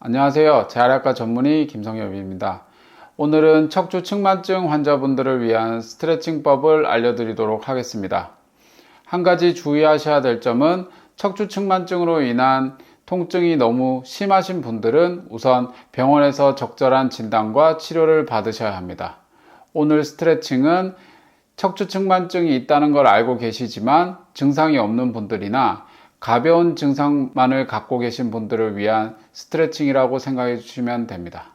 안녕하세요. 재활학과 전문의 김성엽입니다. 오늘은 척추 측만증 환자분들을 위한 스트레칭법을 알려드리도록 하겠습니다. 한 가지 주의하셔야 될 점은 척추 측만증으로 인한 통증이 너무 심하신 분들은 우선 병원에서 적절한 진단과 치료를 받으셔야 합니다. 오늘 스트레칭은 척추 측만증이 있다는 걸 알고 계시지만 증상이 없는 분들이나 가벼운 증상만을 갖고 계신 분들을 위한 스트레칭이라고 생각해 주시면 됩니다.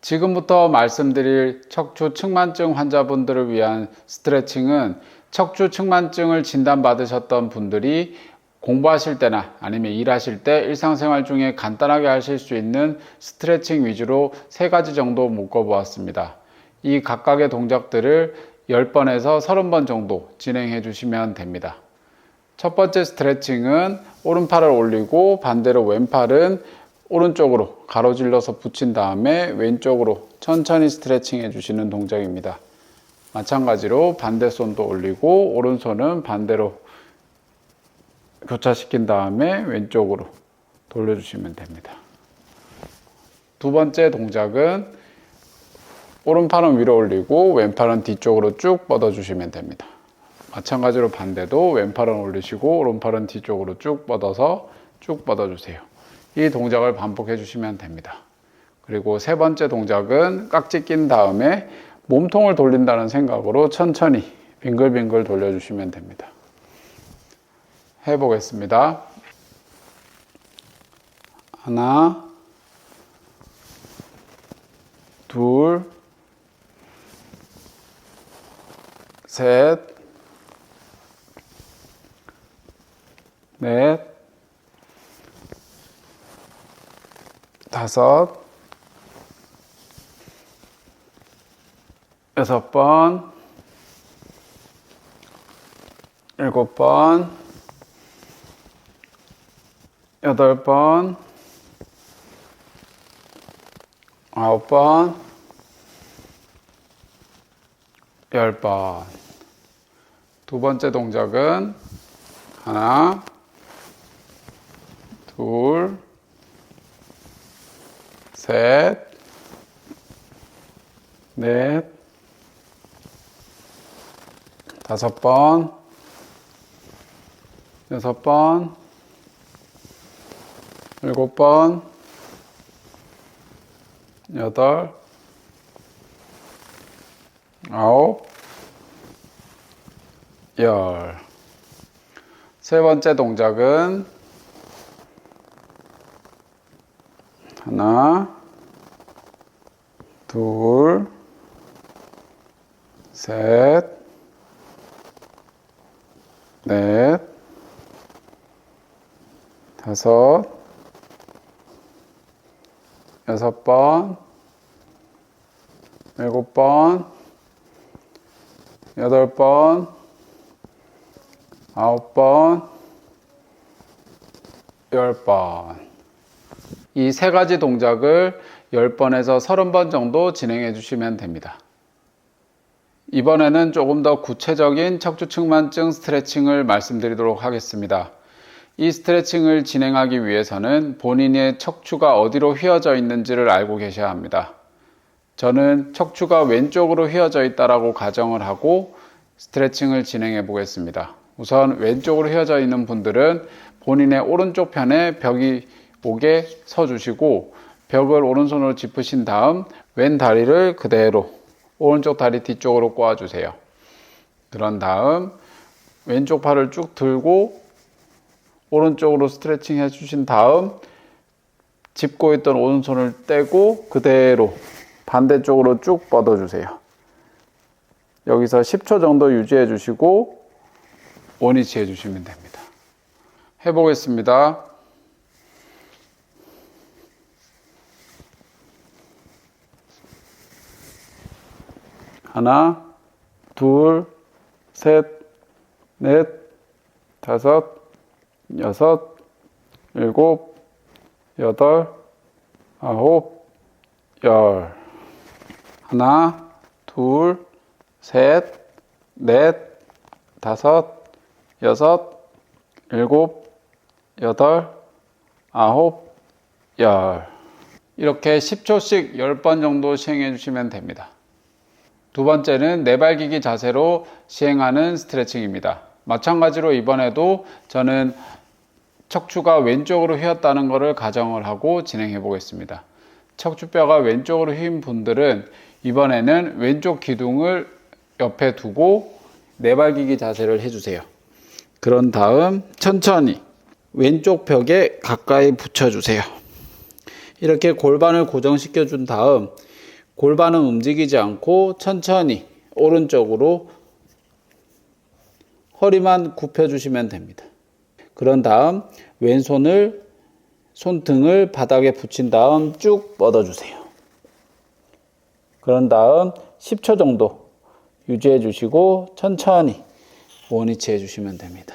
지금부터 말씀드릴 척추 측만증 환자분들을 위한 스트레칭은 척추 측만증을 진단받으셨던 분들이 공부하실 때나 아니면 일하실 때 일상생활 중에 간단하게 하실 수 있는 스트레칭 위주로 세 가지 정도 묶어 보았습니다. 이 각각의 동작들을 10번에서 30번 정도 진행해 주시면 됩니다. 첫 번째 스트레칭은 오른팔을 올리고 반대로 왼팔은 오른쪽으로 가로질러서 붙인 다음에 왼쪽으로 천천히 스트레칭 해주시는 동작입니다. 마찬가지로 반대 손도 올리고 오른손은 반대로 교차시킨 다음에 왼쪽으로 돌려주시면 됩니다. 두 번째 동작은 오른팔은 위로 올리고 왼팔은 뒤쪽으로 쭉 뻗어주시면 됩니다. 마찬가지로 반대도 왼팔은 올리시고 오른팔은 뒤쪽으로 쭉 뻗어서 쭉 뻗어주세요. 이 동작을 반복해 주시면 됩니다. 그리고 세 번째 동작은 깍지 낀 다음에 몸통을 돌린다는 생각으로 천천히 빙글빙글 돌려주시면 됩니다. 해보겠습니다. 하나, 둘, 셋, 넷, 다섯, 여섯 번, 일곱 번, 여덟 번, 아홉 번, 열 번. 두 번째 동작은 하나, 둘, 셋, 넷, 다섯 번, 여섯 번, 일곱 번, 여덟, 아홉, 열. 세 번째 동작은 하나, 둘, 셋, 넷, 다섯, 여섯 번, 일곱 번, 여덟 번, 아홉 번, 열 번. 이 세 가지 동작을 10번에서 30번 정도 진행해 주시면 됩니다. 이번에는 조금 더 구체적인 척추측만증 스트레칭을 말씀드리도록 하겠습니다. 이 스트레칭을 진행하기 위해서는 본인의 척추가 어디로 휘어져 있는지를 알고 계셔야 합니다. 저는 척추가 왼쪽으로 휘어져 있다라고 가정을 하고 스트레칭을 진행해 보겠습니다. 우선 왼쪽으로 휘어져 있는 분들은 본인의 오른쪽 편에 벽이 목에 서 주시고 벽을 오른손으로 짚으신 다음 왼 다리를 그대로 오른쪽 다리 뒤쪽으로 꼬아 주세요. 그런 다음 왼쪽 팔을 쭉 들고 오른쪽으로 스트레칭 해 주신 다음 짚고 있던 오른손을 떼고 그대로 반대쪽으로 쭉 뻗어 주세요. 여기서 10초 정도 유지해 주시고 원위치 해 주시면 됩니다. 해보겠습니다. 하나, 둘, 셋, 넷, 다섯, 여섯, 일곱, 여덟, 아홉, 열. 하나, 둘, 셋, 넷, 다섯, 여섯, 일곱, 여덟, 아홉, 열. 이렇게 10초씩 10번 정도 시행해 주시면 됩니다. 두 번째는 내발기기 자세로 시행하는 스트레칭입니다. 마찬가지로 이번에도 저는 척추가 왼쪽으로 휘었다는 것을 가정을 하고 진행해 보겠습니다. 척추뼈가 왼쪽으로 휘인 분들은 이번에는 왼쪽 기둥을 옆에 두고 내발기기 자세를 해주세요. 그런 다음 천천히 왼쪽 벽에 가까이 붙여주세요. 이렇게 골반을 고정시켜 준 다음 골반은 움직이지 않고 천천히 오른쪽으로 허리만 굽혀 주시면 됩니다. 그런 다음 왼손을 손등을 바닥에 붙인 다음 쭉 뻗어 주세요. 그런 다음 10초 정도 유지해 주시고 천천히 원위치 해 주시면 됩니다.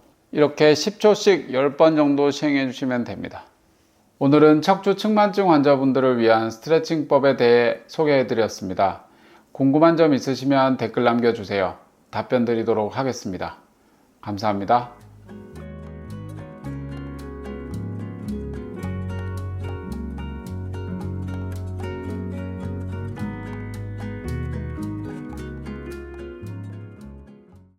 이렇게 10초씩 10번 정도 시행해 주시면 됩니다. 오늘은 척추 측만증 환자분들을 위한 스트레칭법에 대해 소개해 드렸습니다. 궁금한 점 있으시면 댓글 남겨주세요. 답변 드리도록 하겠습니다. 감사합니다.